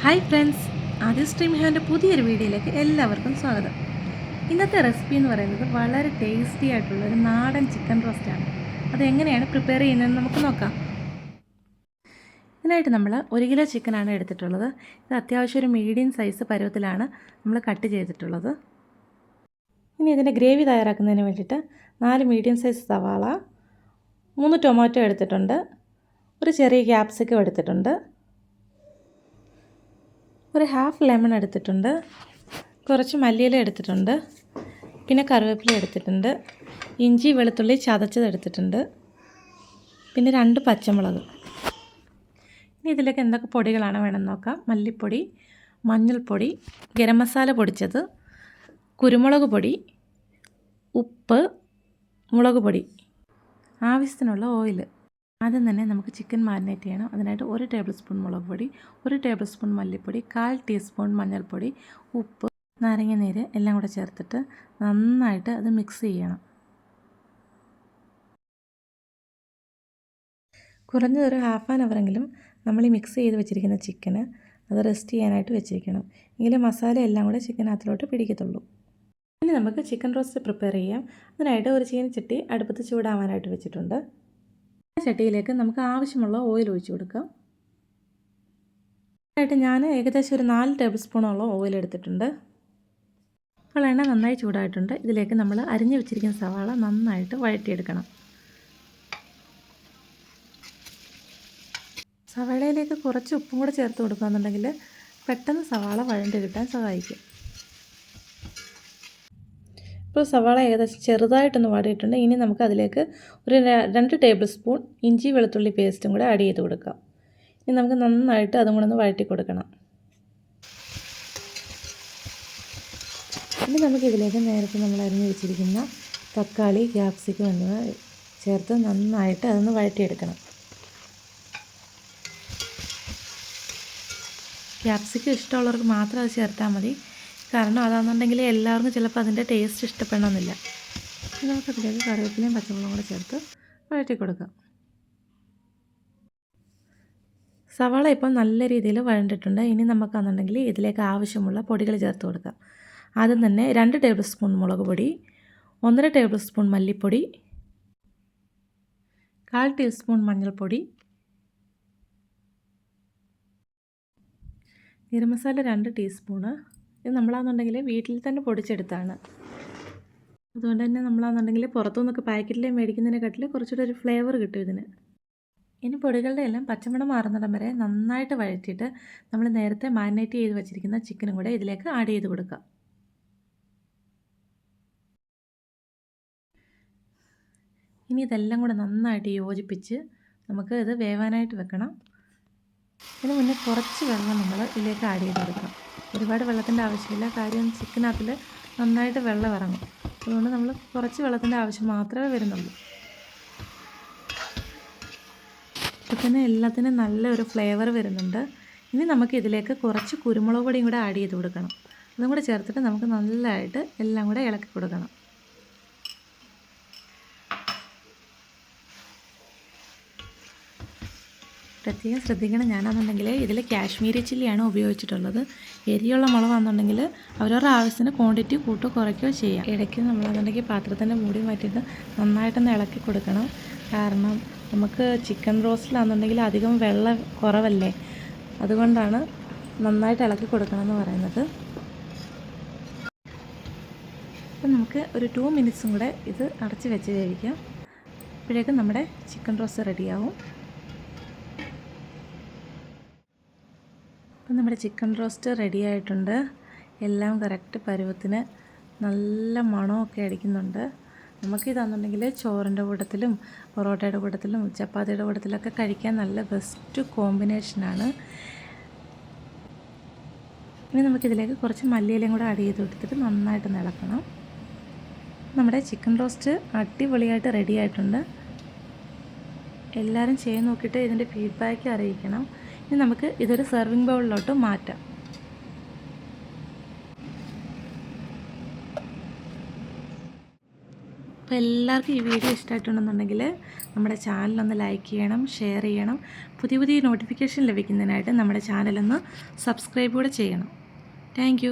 Hi friends ആദ്യ stream ഹാന്റെ പുതിയൊരു വീഡിയോയിലേക്ക് എല്ലാവർക്കും സ്വാഗതം. ഇന്നത്തെ റെസിപ്പി എന്ന് പറയുന്നത് വളരെ ടേസ്റ്റി ആയിട്ടുള്ള ഒരു നാടൻ ചിക്കൻ റോസ്റ്റാണ്. അത് എങ്ങനെയാണ് പ്രിപ്പയർ ചെയ്യുന്നതെന്ന് നമുക്ക് നോക്കാം. ഇതിനായിട്ട് നമ്മൾ ഒരു കിലോ ചിക്കനാണ് എടുത്തിട്ടുള്ളത്. ഇത് അത്യാവശ്യം ഒരു മീഡിയം സൈസ് പരുവത്തിലാണ് നമ്മൾ കട്ട് ചെയ്തിട്ടുള്ളത്. ഇനി ഇതിന്റെ ഗ്രേവി തയ്യാറാക്കുന്നതിന് വേണ്ടിയിട്ട് നാല് മീഡിയം സൈസ് സവാള മൂന്ന് ടൊമാറ്റോ എടുത്തിട്ടുണ്ട് ഒരു ചെറിയ ക്യാപ്സിക്കം എടുത്തിട്ടുണ്ട്. ഒരു ഹാഫ് ലെമൺ എടുത്തിട്ടുണ്ട്. കുറച്ച് മല്ലിയില എടുത്തിട്ടുണ്ട്. പിന്നെ കറിവേപ്പില എടുത്തിട്ടുണ്ട്. ഇഞ്ചി വെളുത്തുള്ളി ചതച്ചത് എടുത്തിട്ടുണ്ട്. പിന്നെ രണ്ട് പച്ചമുളക്. ഇനി ഇതിലേക്ക് എന്തൊക്കെ പൊടികളാണ് വേണമെന്ന് നോക്കാം. മല്ലിപ്പൊടി മഞ്ഞൾപ്പൊടി ഗരം മസാല പൊടിച്ചത് കുരുമുളക് പൊടി ഉപ്പ് മുളക് പൊടി. ആവശ്യത്തിനുള്ള ഓയിൽ ആദ്യം തന്നെ നമുക്ക് ചിക്കൻ മാരിനേറ്റ് ചെയ്യണം. അതിനായിട്ട് ഒരു ടേബിൾ സ്പൂൺ മുളക് പൊടി ഒരു ടേബിൾ സ്പൂൺ മല്ലിപ്പൊടി കാൽ ടീസ്പൂൺ മഞ്ഞൾപ്പൊടി ഉപ്പ് നാരങ്ങ നീര് എല്ലാം കൂടെ ചേർത്തിട്ട് നന്നായിട്ട് അത് മിക്സ് ചെയ്യണം. കുറഞ്ഞതൊരു ഹാഫ് ആൻ അവറെങ്കിലും നമ്മൾ ഈ മിക്സ് ചെയ്ത് വെച്ചിരിക്കുന്ന ചിക്കന് അത് റെസ്റ്റ് ചെയ്യാനായിട്ട് വെച്ചിരിക്കണം. എങ്കിലും മസാല എല്ലാം കൂടെ ചിക്കനകത്തിലോട്ട് പിടിക്കത്തുള്ളൂ. ഇനി നമുക്ക് ചിക്കൻ റോസ്റ്റ് പ്രിപ്പയർ ചെയ്യാം. അതിനായിട്ട് ഒരു ചീനച്ചട്ടി അടുപ്പത്ത് ചൂടാവാനായിട്ട് വെച്ചിട്ടുണ്ട്. ചട്ടിയിലേക്ക് നമുക്ക് ആവശ്യമുള്ള ഓയിൽ ഒഴിച്ചു കൊടുക്കാം. ആയിട്ട് ഞാൻ ഏകദേശം ഒരു നാല് ടേബിൾ സ്പൂണോളം ഓയിൽ എടുത്തിട്ടുണ്ട്. അപ്പോൾ എണ്ണ നന്നായി ചൂടായിട്ടുണ്ട്. ഇതിലേക്ക് നമ്മൾ അരിഞ്ഞു വെച്ചിരിക്കുന്ന സവാള നന്നായിട്ട് വഴറ്റിയെടുക്കണം. സവാളയിലേക്ക് കുറച്ച് ഉപ്പും കൂടെ ചേർത്ത് കൊടുക്കുകയെന്നുണ്ടെങ്കിൽ പെട്ടെന്ന് സവാള വഴണ്ട് കിട്ടാൻ സഹായിക്കും. ഇപ്പോൾ സവാള ഏകദേശം ചെറുതായിട്ടൊന്ന് വാടിയിട്ടുണ്ട്. ഇനി നമുക്ക് അതിലേക്ക് ഒരു രണ്ട് ടേബിൾ സ്പൂൺ ഇഞ്ചി വെളുത്തുള്ളി പേസ്റ്റും കൂടെ ആഡ് ചെയ്ത് കൊടുക്കാം. ഇനി നമുക്ക് നന്നായിട്ട് അതും കൂടെ ഒന്ന് വഴറ്റി കൊടുക്കണം. ഇനി നമുക്ക് ഇതിലേക്ക് നേരത്തെ നമ്മൾ അരിഞ്ഞു വെച്ചിരിക്കുന്ന തക്കാളി ക്യാപ്സിക്കം എന്നിവ ചേർത്ത് നന്നായിട്ട് അതൊന്ന് വഴറ്റിയെടുക്കണം. ക്യാപ്സിക്കം ഇഷ്ടമുള്ളവർക്ക് മാത്രം അത് ചേർത്താൽ മതി. കാരണം അതാണെന്നുണ്ടെങ്കിൽ എല്ലാവർക്കും ചിലപ്പോൾ അതിന്റെ ടേസ്റ്റ് ഇഷ്ടപ്പെടണമെന്നില്ല. നമുക്ക് അതിലേക്ക് കറിവേപ്പിലയും പച്ചമുളകും കൂടെ ചേർത്ത് വഴറ്റി കൊടുക്കാം. സവാള ഇപ്പം നല്ല രീതിയിൽ വഴണ്ടിട്ടുണ്ട്. ഇനി നമുക്കാണെന്നുണ്ടെങ്കിൽ ഇതിലേക്ക് ആവശ്യമുള്ള പൊടികൾ ചേർത്ത് കൊടുക്കാം. ആദ്യം തന്നെ രണ്ട് ടേബിൾ സ്പൂൺ മുളക് പൊടി ഒന്നര ടേബിൾ സ്പൂൺ മല്ലിപ്പൊടി കാൽ ടീസ്പൂൺ മഞ്ഞൾപ്പൊടി ഗരം മസാല രണ്ട് ടീസ്പൂണ് ഇത് നമ്മളാണെന്നുണ്ടെങ്കിൽ വീട്ടിൽ തന്നെ പൊടിച്ചെടുത്താണ്. അതുകൊണ്ട് തന്നെ നമ്മളാണെന്നുണ്ടെങ്കിൽ പുറത്തുനിന്നൊക്കെ പാക്കറ്റിലേ മേടിക്കുന്നതിനെക്കാട്ടിൽ കുറച്ചുകൂടെ ഒരു ഫ്ലേവർ കിട്ടും ഇതിന്. ഇനി പൊടികളുടെ എല്ലാം പച്ചമണം മാറുന്നിടം വരെ നന്നായിട്ട് വഴറ്റിയിട്ട് നമ്മൾ നേരത്തെ മാരിനേറ്റ് ചെയ്ത് വെച്ചിരിക്കുന്ന ചിക്കനും കൂടെ ഇതിലേക്ക് ആഡ് ചെയ്ത് കൊടുക്കാം. ഇനി ഇതെല്ലാം കൂടെ നന്നായിട്ട് യോജിപ്പിച്ച് നമുക്ക് ഇത് വേവാനായിട്ട് വെക്കണം. ഇതിന് മുന്നേ കുറച്ച് വെള്ളം നമ്മൾ ഇതിലേക്ക് ആഡ് ചെയ്ത് കൊടുക്കണം. ഒരുപാട് വെള്ളത്തിന്റെ ആവശ്യമില്ല. കാര്യം ചിക്കനകത്തിൽ നന്നായിട്ട് വെള്ളം ഇറങ്ങും. അതുകൊണ്ട് നമ്മൾ കുറച്ച് വെള്ളത്തിന്റെ ആവശ്യം മാത്രമേ വരുന്നുള്ളൂ. ചിക്കന് എല്ലാത്തിനും നല്ലൊരു ഫ്ലേവർ വരുന്നുണ്ട്. ഇനി നമുക്ക് ഇതിലേക്ക് കുറച്ച് കുരുമുളക് പൊടിയും കൂടെ ആഡ് ചെയ്ത് കൊടുക്കണം. അതും കൂടെ ചേർത്തിട്ട് നമുക്ക് നല്ലതായിട്ട് എല്ലാം കൂടെ ഇളക്കി കൊടുക്കണം. പ്രത്യേകം ശ്രദ്ധിക്കണം. ഞാനാണെന്നുണ്ടെങ്കിൽ ഇതിൽ കാശ്മീരി ചില്ലിയാണ് ഉപയോഗിച്ചിട്ടുള്ളത്. എരിയുള്ള മുളകാണെന്നുണ്ടെങ്കിൽ അവരവരുടെ ആവശ്യത്തിന് ക്വാണ്ടിറ്റി കൂട്ടോ കുറയ്ക്കുകയോ ചെയ്യാം. ഇടയ്ക്ക് നമ്മളാണെന്നുണ്ടെങ്കിൽ പാത്രത്തിന്റെ മൂടി മാറ്റിയിട്ട് നന്നായിട്ടൊന്ന് ഇളക്കി കൊടുക്കണം. കാരണം നമുക്ക് ചിക്കൻ റോസ്റ്റിലാണെന്നുണ്ടെങ്കിൽ അധികം വെള്ളം കുറവല്ലേ? അതുകൊണ്ടാണ് നന്നായിട്ട് ഇളക്കി കൊടുക്കണം എന്ന് പറയുന്നത്. അപ്പം നമുക്ക് ഒരു ടു മിനിറ്റ്സും കൂടെ ഇത് അടച്ച് വെച്ച് വേവിക്കാം. അപ്പോഴേക്കും നമ്മുടെ ചിക്കൻ റോസ്റ്റ് റെഡിയാവും നമ്മുടെ ചിക്കൻ റോസ്റ്റ് റെഡി ആയിട്ടുണ്ട്. എല്ലാം കറക്റ്റ് പരുവത്തിന് നല്ല മണമൊക്കെ അടിക്കുന്നുണ്ട്. നമുക്ക് നമുക്കിതാണെന്നുണ്ടെങ്കിൽ ചോറിന്റെ കൂട്ടത്തിലും പൊറോട്ടയുടെ കൂട്ടത്തിലും ചപ്പാത്തിയുടെ കൂട്ടത്തിലൊക്കെ കഴിക്കാൻ നല്ല ബെസ്റ്റ് കോമ്പിനേഷനാണ് ഇനി നമുക്കിതിലേക്ക് കുറച്ച് മല്ലിയിലയും കൂടെ ആഡ് ചെയ്ത് കൊടുത്തിട്ട് നന്നായിട്ട് ഇളക്കണം നമ്മുടെ ചിക്കൻ റോസ്റ്റ് അടിപൊളിയായിട്ട് റെഡി ആയിട്ടുണ്ട്. എല്ലാവരും ചെയ്ത് നോക്കിയിട്ട് ഇതിന്റെ ഫീഡ്ബാക്ക് അറിയിക്കണം. ഇനി നമുക്ക് ഇതൊരു സെർവിങ് ബൗളിലോട്ട് മാറ്റാം. അപ്പോൾ എല്ലാവർക്കും ഈ വീഡിയോ ഇഷ്ടമായിട്ടുണ്ടെന്നുണ്ടെങ്കിൽ നമ്മുടെ ചാനലൊന്ന് ലൈക്ക് ചെയ്യണം ഷെയർ ചെയ്യണം. പുതിയ പുതിയ നോട്ടിഫിക്കേഷൻ ലഭിക്കുന്നതിനായിട്ട് നമ്മുടെ ചാനലൊന്ന് സബ്സ്ക്രൈബ് കൂടെ ചെയ്യണം. താങ്ക്